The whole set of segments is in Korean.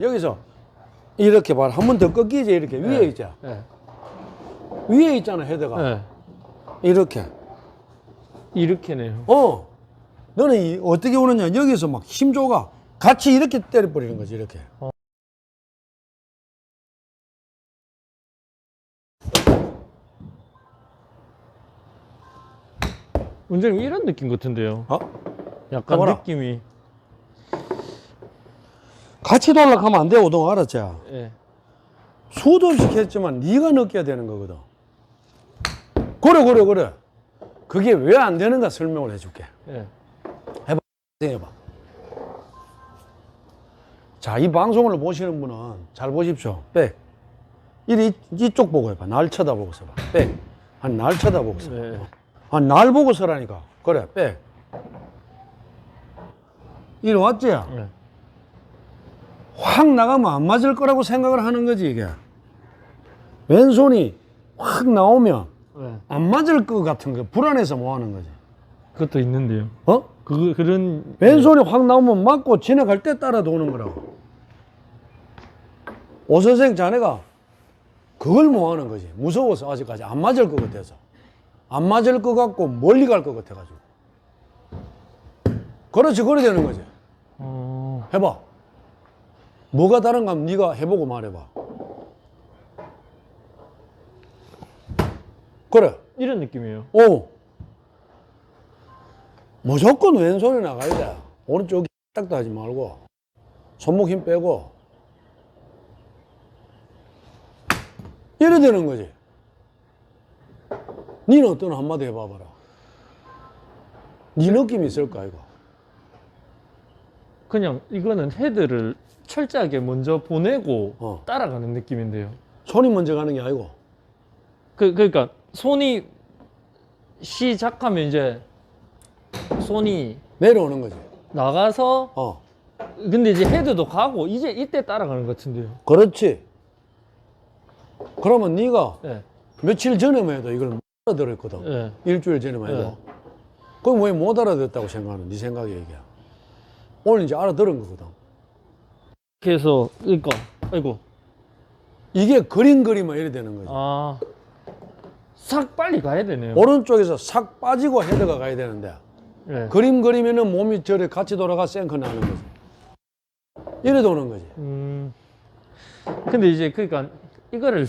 여기서 이렇게 봐라. 한 번 더 꺾이지, 이렇게. 위에 있자. 예. 위에 있잖아, 헤드가. 예. 이렇게. 이렇게네요. 어. 너는 이 어떻게 오느냐. 여기서 막 힘줘가 같이 이렇게 때려버리는 거지, 이렇게. 원장님 이런 느낌 같은데요. 어? 약간 봐봐라. 느낌이. 같이 돌아가면 안 돼, 오동 알았지? 예. 수도 없이 했지만 네가 느껴야 되는 거거든. 그래, 그래, 그래. 그게 왜 안 되는가 설명을 해줄게. 예. 해봐. 자, 이 방송을 보시는 분은 잘 보십시오. 백. 이리 이쪽 보고 해봐. 날 쳐다보고 서봐. 백. 한 날 쳐다보고 서. 네. 한날 보고 서라니까. 그래, 백. 이리 왔지? 예. 확 나가면 안 맞을 거라고 생각을 하는 거지, 이게. 왼손이 확 나오면 예. 안 맞을 것 같은 거 불안해서 뭐 하는 거지. 그것도 있는데요. 어? 그 그런 왼손이 확 나오면 맞고 지나갈 때 따라 도는 거라고. 오 선생 자네가 그걸 뭐 하는 거지. 무서워서 아직까지 안 맞을 것 같아서. 안 맞을 것 같고 멀리 갈 것 같아가지고. 그렇지, 그래 되는 거지. 어. 해봐. 뭐가 다른가 하면 네가 해보고 말해봐. 그래. 이런 느낌이에요. 오. 무조건 왼손에 나가야 돼. 오른쪽이 딱도 하지 말고. 손목 힘 빼고. 이래 되는 거지. 니는 어떤 한마디 해봐봐라. 네 느낌이 있을까, 이거? 그냥 이거는 헤드를 철저하게 먼저 보내고 어. 따라가는 느낌인데요. 손이 먼저 가는 게 아니고. 그 그러니까 손이 시작하면 이제 손이 내려오는 거지. 나가서 어. 근데 이제 헤드도 가고 이제 이때 따라가는 것 같은데요. 그렇지. 그러면 네가 예. 며칠 전에만 해도 이걸 못 알아들었거든. 예. 일주일 전에만 해도. 네. 그럼 왜 못 알아듣었다고 생각하는? 네 생각에 얘기야. 오늘 이제 알아들은 거거든. 이렇게 해서 그러니까 아이고 이게 그림 그리면 이래 되는 거지. 아. 싹 빨리 가야 되네요. 오른쪽에서 싹 빠지고 헤드가 가야 되는데 예. 그림 그리면은 몸이 저래 같이 돌아가 생크 나는 거지. 이래 도는 거지. 음. 근데 이제 그러니까 이거를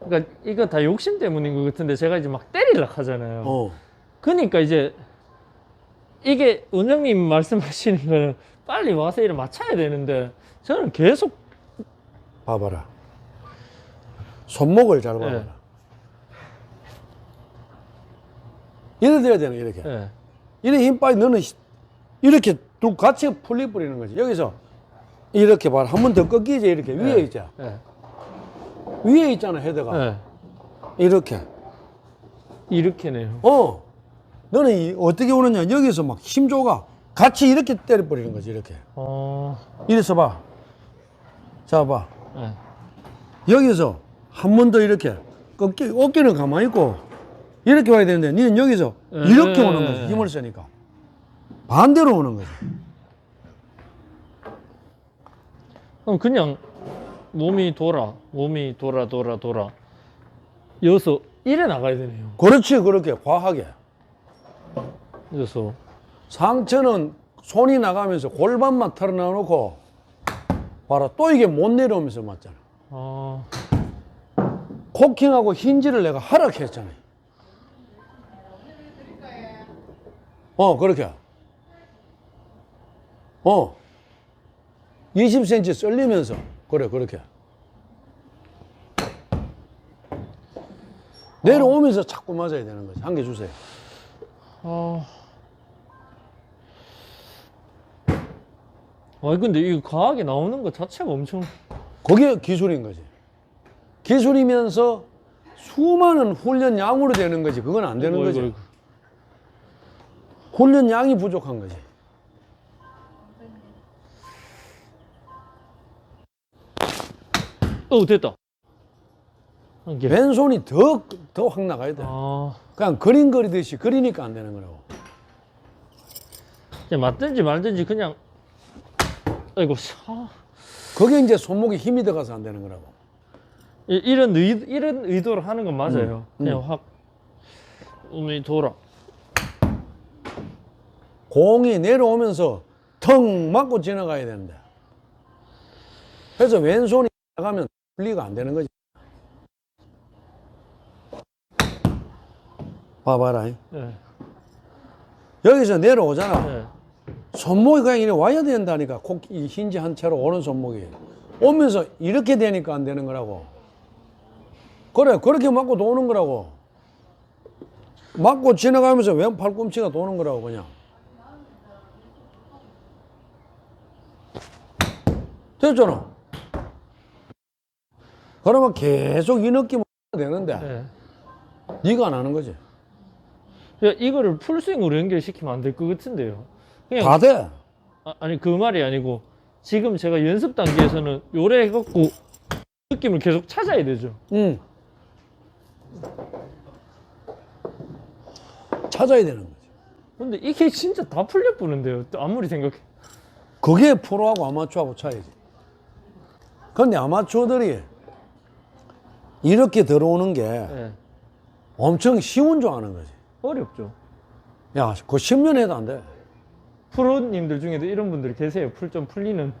그러니까 이거 다 욕심 때문인 것 같은데 제가 이제 막 때리려 하잖아요. 어. 그러니까 이제 이게 원장님 말씀하시는 거는 빨리 와서 이를 맞춰야 되는데 저는 계속 봐봐라. 손목을 잘 봐봐라. 네. 이래 돼야 되는 이렇게. 예. 이래 힘 빠지 너는 시- 이렇게 두 같이 풀리 뿌리는 거지. 여기서 이렇게 봐라. 한 번 더 꺾이지 이렇게 위에 네. 있자. 예. 위에 있잖아 헤드가. 예. 이렇게. 이렇게네요. 어. 너는 이 어떻게 오느냐. 여기서 막 힘줘가 같이 이렇게 때려버리는 거지 이렇게. 어. 이래서 봐. 자 봐. 예. 여기서 한 번 더 이렇게 꺾기 어깨는 가만히 있고 이렇게 와야 되는데 니는 여기서 네. 이렇게 오는 거지 힘을 쓰니까 반대로 오는 거지 그럼 그냥 몸이 돌아, 몸이 돌아, 돌아, 돌아. 여기서 이래 나가야 되네요. 그렇지 그렇게 과하게 여기서 상처는 손이 나가면서 골반만 털어놔 놓고 봐라. 또 이게 못 내려오면서 맞잖아. 아. 코킹하고 힌지를 내가 하락했잖아. 어 그렇게. 어. 20cm 썰리면서. 그래 그렇게. 내려오면서 자꾸 맞아야 되는 거지. 한 개 주세요 아. 아 근데 이 과하게 나오는 것 자체가 엄청 그게 기술인 거지. 기술이면서 수많은 훈련 양으로 되는 거지. 그건 안 되는 거지. 아이고, 훈련 양이 부족한 거지. 어 됐다. 한 개. 왼손이 더, 더 확 나가야 돼. 아. 그냥 그림 그리듯이 그리니까 안 되는 거라고. 그냥 맞든지 말든지 그냥 아이고 아. 그게 이제 손목에 힘이 들어가서 안 되는 거라고. 이- 이런 의 이런 의도로 하는 건 맞아요. 음, 그냥 확 몸이 돌아. 공이 내려오면서 턱 맞고 지나가야 되는데. 그래서 왼손이 나가면 분리가 안 되는 거지. 봐봐라. 예. 여기서 내려오잖아. 예. 손목이 그냥 이렇게 와야 된다니까. 콕, 이 힌지 한 채로 오른 손목이. 오면서 이렇게 되니까 안 되는 거라고. 그래, 그렇게 맞고 도는 거라고. 맞고 지나가면서 왼 팔꿈치가 도는 거라고, 그냥. 됐잖아. 그러면 계속 이 느낌을 되는데, 예. 네가 안 하는 거지. 그러니까 이거를 풀스윙으로 연결시키면 안 될 것 같은데요. 그냥 다 돼. 아, 아니 그 말이 아니고 지금 제가 연습 단계에서는 요래 해갖고 느낌을 계속 찾아야 되죠. 응. 찾아야 되는 거지. 근데 이게 진짜 다 풀려 보는데요. 아무리 생각해. 그게 프로하고 아마추어하고 차이지. 근데 아마추어들이 이렇게 들어오는 게 예. 엄청 쉬운 줄 아는 거지. 어렵죠. 야, 그거 10년 해도 안 돼. 프로님들 중에도 이런 분들이 계세요. 풀 좀 풀리는.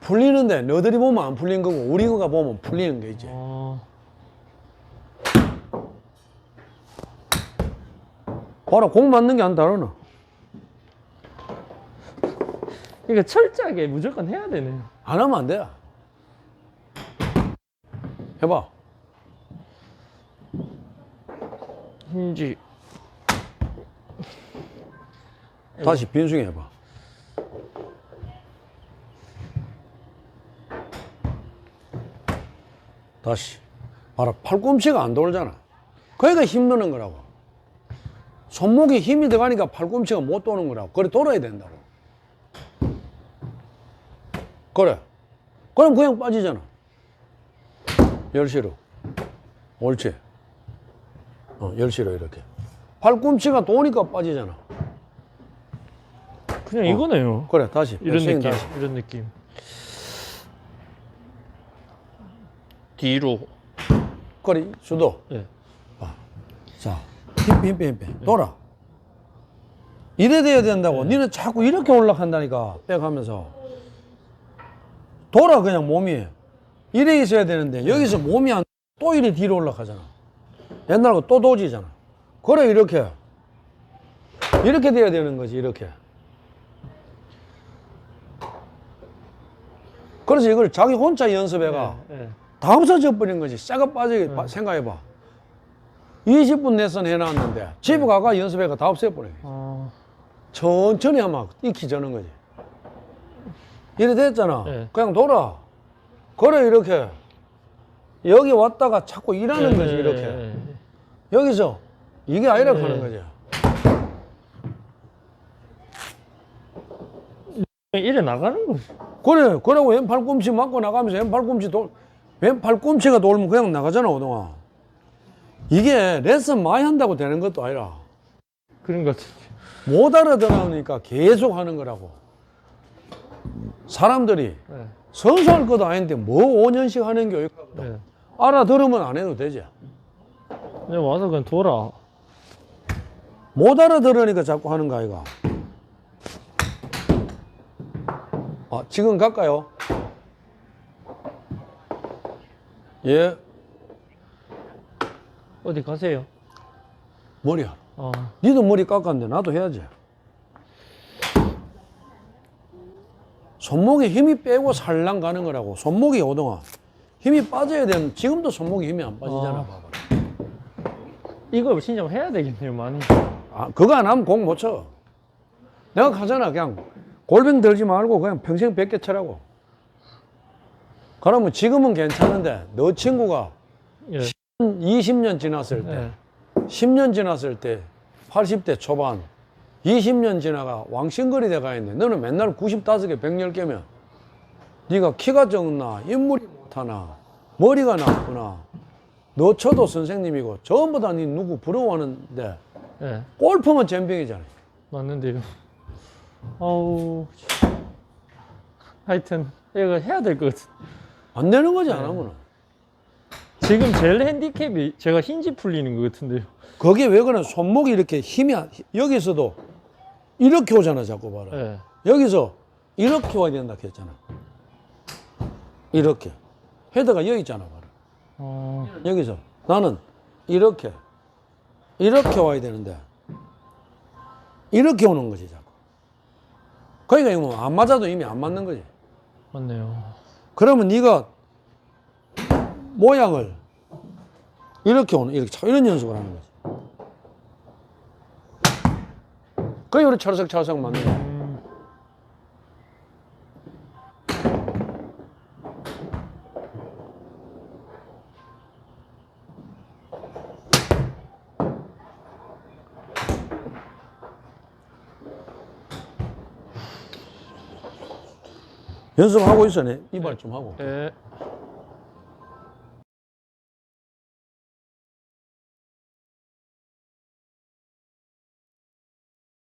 풀리는데 너들이 보면 안 풀린 거고 우리가 보면 풀리는 게 있지. 어, 봐라, 공 맞는 게 안 다르나? 그러니까 철저하게 무조건 해야 되네요. 안 하면 안 돼. 해봐. 힌지. 다시 빈swing 해봐. 다시. 봐라, 팔꿈치가 안 돌잖아. 그러니까 힘드는 거라고. 손목에 힘이 들어가니까 팔꿈치가 못 도는 거라고. 그래, 돌아야 된다고. 그래. 그럼 그냥 빠지잖아. 열시로. 옳지. 어, 열시로 이렇게. 팔꿈치가 도니까 빠지잖아. 그냥 이거네요. 그래, 다시. 이런 백스윙 느낌. 다시. 이런 느낌. 뒤로. 그래, 수도. 예. 자, 힘빼, 힘빼, 힘빼. 돌아. 이래 돼야 된다고. 니는 자꾸 이렇게 올라간다니까. 백하면서. 돌아, 그냥 몸이. 이래 있어야 되는데, 여기서 몸이 안, 또 이래 뒤로 올라가잖아. 옛날 거또 도지잖아. 그래, 이렇게. 이렇게 돼야 되는 거지, 이렇게. 그래서 이걸 자기 혼자 연습해가. 예. 다 없어져 버린 거지. 싹가 빠지게 봐- 생각해봐. 20분 내선 해놨는데 집에 가가 연습해가 다 없애버려. 어, 천천히 하면 익히 저는 거지. 이래 됐잖아. 네. 그냥 돌아. 그래 이렇게 여기 왔다가 자꾸 일하는 거지 예, 이렇게. 예, 예. 여기서 이게 아니라 네. 하는 거지. 그냥 이래 나가는 거지. 그래 그러고 왼팔 꿈치 맞고 나가면서 왼팔 꿈치 돌 왼팔 꿈치가 돌면 그냥 나가잖아 오동아. 이게 레슨 많이 한다고 되는 것도 아니라. 그런 것 같아. 못 알아들으니까 계속 하는 거라고. 사람들이 예. 선수할 것도 아닌데 뭐 5년씩 하는 교육하고 예. 알아들으면 안 해도 되지. 그냥 와서 그냥 돌아. 못 알아들으니까 자꾸 하는 거 아이가. 아, 지금 갈까요? 예, 어디 가세요? 머리야. 어, 니도 머리 깎았는데 나도 해야지. 손목에 힘이 빼고 살랑 가는 거라고. 손목이 오동아. 힘이 빠져야 되는, 지금도 손목에 힘이 안 빠지잖아. 아. 봐봐. 이거 진짜 해야 되겠네요, 많이. 아, 그거 안 하면 공 못 쳐. 내가 가잖아. 그냥 골뱅 들지 말고 그냥 평생 100개 쳐라고. 그러면 지금은 괜찮은데 너 친구가 예. 20년 지났을 때, 예. 10년 지났을 때, 80대 초반, 20년 지나가 왕싱글이 돼가 있는데 너는 맨날 95개, 110개면 네가 키가 적나, 인물이 못하나, 머리가 나쁘나, 너 쳐도 선생님이고 전부 다 네 누구 부러워하는데 예. 골프만 잼병이잖아. 맞는데요. 아우. 하여튼 이거 해야 될 것 같아. 안 되는 거지, 안 네. 하면은. 지금 제일 핸디캡이 제가 힌지 풀리는 것 같은데요. 그게 왜 그러냐. 손목이 이렇게 힘이, 안- 여기서도 이렇게 오잖아, 자꾸 봐라. 예. 여기서 이렇게 와야 된다 했잖아. 이렇게. 헤드가 여기 있잖아, 봐라. 어, 여기서. 나는 이렇게. 이렇게 와야 되는데. 이렇게 오는 거지, 자꾸. 그러니까 이거 뭐 안 맞아도 이미 안 맞는 거지. 맞네요. 그러면 네가 모양을 이렇게 오는 이렇게 차- 이런 연습을 하는 거지. 그게 우리 찰싹찰싹 맞는 거야. 연습하고 있어, 네. 이발 좀 하고. 예.